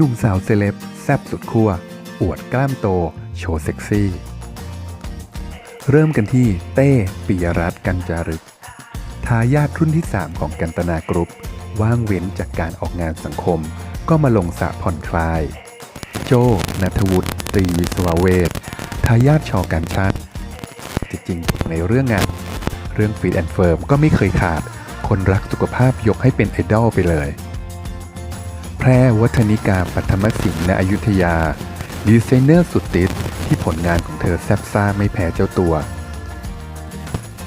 หนุ่มสาวเซเลบแซบสุดขั้วอวดกล้ามโต โชว์เซ็กซี่ เริ่มกันที่เต้ปิยรัตน์กัญจารึก ทายาทรุ่นที่ 3 ของกันตนากรุ๊ป ว่างเว้นจากการออกงานสังคม ก็มาลงสระผ่อนคลาย โจนัทวุฒิตรีวิศวเวททายาทชอการชาติจริงๆในเรื่องงาน เรื่องฟีดแอนเฟิร์มก็ไม่เคยขาด คนรักสุขภาพยกให้เป็นไอดอลไปเลย รวัฒนิกาปัทมสิงห์ณอยุธยา ดีไซเนอร์สุดติดที่ผลงานของเธอแซบซ่าไม่แพ้เจ้าตัว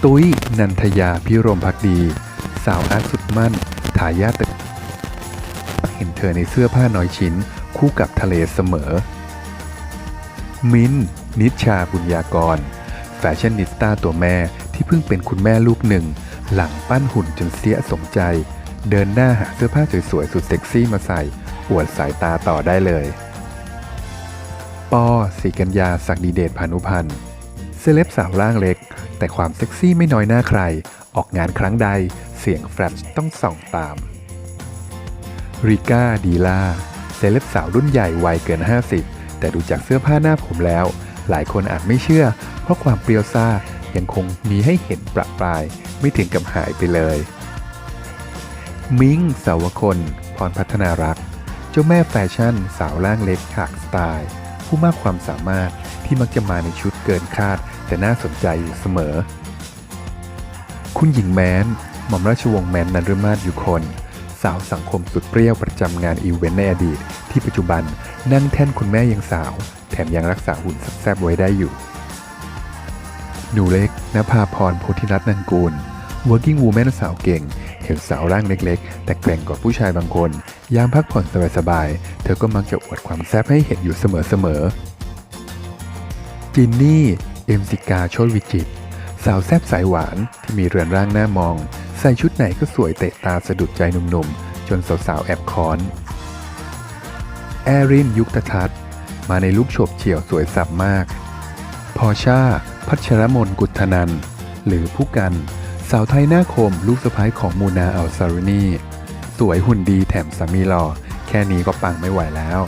ตุ้ยนันทยาพิรมพักดี สาวอาร์ตสุดมั่นทายาทตึกเห็นเธอในเสื้อผ้าน้อยชิ้น คู่กับทะเลเสมอ มินนิชชาบุญญากร แฟชั่นนิสต้าตัวแม่ที่เพิ่งเป็นคุณแม่ลูกหนึ่ง หลังปั้นหุ่นจนเสียสมใจ เดินหน้าหาเสื้อผ้าสวยๆสุดเซ็กซี่มาใส่อวดสายตาต่อได้เลย ปอสีกัญญาศักดิเดชพานุพันธ์เซเลบสาวร่างเล็ก แต่ความเซ็กซี่ไม่น้อยหน้าใคร ออกงานครั้งใด เสียงแฟลชต้องส่องตามริก้าดีลาเซเลบสาวรุ่นใหญ่วัยเกิน 50 แต่ดูจากเสื้อผ้าหน้าผมแล้ว หลายคนอาจไม่เชื่อ เพราะความเปรี้ยวซ่ายังคงมีให้เห็นประปราย ไม่ถึงกับหายไปเลย มิงสาวคน พรพัฒนารัก เจ้าแม่แฟชั่นสาวร่างเล็กฉากสไตล์ ผู้มากความสามารถที่มักจะมาในชุดเกินคาด แต่น่าสนใจอยู่เสมอ คุณหญิงแม้น หม่อมราชวงศ์แม้นนันรมาศยุคน สาวสังคมสุดเปรี้ยวประจำงานอีเวนต์ในอดีต ที่ปัจจุบันนั่งแท่นคุณแม่ยังสาว แถมยังรักษาหุ่นแซ่บไว้ได้อยู่หนูเล็กนภาพรโพธิรัตน์นันกูล working woman สาวเก่ง ห็นสาวร่างเล็กๆ แต่แกร่งกว่าผู้ชายบางคน ยามพักผ่อนสบายๆ เธอก็มักจะอวดความแซ่บให้เห็นอยู่เสมอๆ จินนี่ เอ็มสิกาโชตวิจิต สาวแซ่บสายหวานที่มีเรือนร่างหน้ามอง ใส่ชุดไหนก็สวยเตะตาสะดุดใจหนุ่มๆ จนสาวๆ แอบค้อนแอรินยุคตทัศน์มาในลุคโฉบเฉี่ยวสวยสับมาก พอชาพัชรมนกุฒนัน หรือผู้กัน สาวไทยหน้าคมลูกสะพ้ายของมูนาอัลซารุนีสวยหุ่นดีแถมสามีหล่อ แค่นี้ก็ปังไม่ไหวแล้ว